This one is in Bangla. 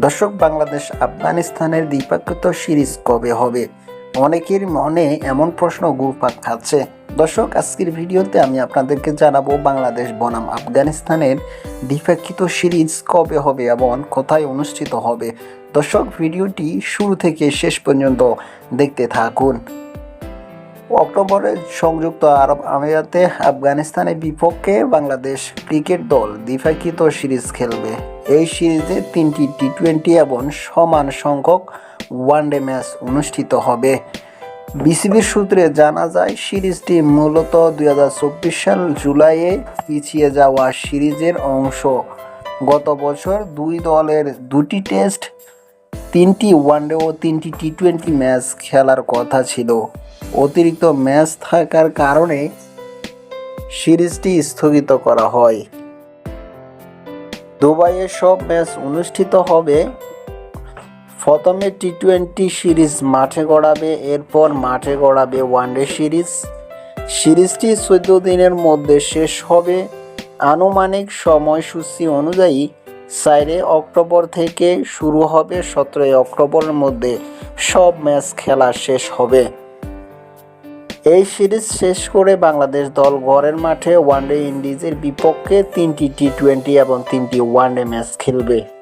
দর্শক, বাংলাদেশ আফগানিস্তানের দ্বিপাক্ষিক সিরিজ কবে হবে? অনেকের মনে এমন প্রশ্ন ঘুরপাক খাচ্ছে। দর্শক, আজকের ভিডিওতে আমি আপনাদেরকে জানাব বাংলাদেশ বনাম আফগানিস্তানের দ্বিপাক্ষিক সিরিজ কবে হবে এবং কোথায় অনুষ্ঠিত হবে। দর্শক, ভিডিওটি শুরু থেকে শেষ পর্যন্ত দেখতে থাকুন। অক্টোবরে সংযুক্ত আরব আমিরাতে আফগানিস্তানের বিপক্ষে বাংলাদেশ ক্রিকেট দল দ্বিপাক্ষিক সিরিজ খেলবে। এই সিরিজে তিনটি টি টোয়েন্টি এবং সমান সংখ্যক ওয়ানডে ম্যাচ অনুষ্ঠিত হবে। বিসিবির সূত্রে জানা যায়, সিরিজটি মূলত দুই হাজার চব্বিশ সাল জুলাইয়ে পিছিয়ে যাওয়া সিরিজের অংশ। গত বছর দুই দলের দুটি টেস্ট তিনটি ওয়ানডে ও তিনটি টি টোয়েন্টি ম্যাচ খেলার কথা ছিল। অতিরিক্ত ম্যাচ থাকার কারণে সিরিজটি স্থগিত করা হয়। দুবাইয়ে সব ম্যাচ অনুষ্ঠিত হবে। প্রথমে টি টোয়েন্টি সিরিজ মাঠে গড়াবে, এরপর মাঠে গড়াবে ওয়ানডে সিরিজ। সিরিজটি চোদ্দ দিনের মধ্যে শেষ হবে। আনুমানিক সময়সূচি অনুযায়ী চারে অক্টোবর থেকে শুরু হবে সতেরোই অক্টোবরের মধ্যে সব ম্যাচ খেলা শেষ হবে। এই সিরিজ শেষ করে বাংলাদেশ দল ঘরের মাঠে ওয়ানডে ইন্ডিজের বিপক্ষে তিনটি টি টোয়েন্টি এবং তিনটি ওয়ানডে ম্যাচ খেলবে।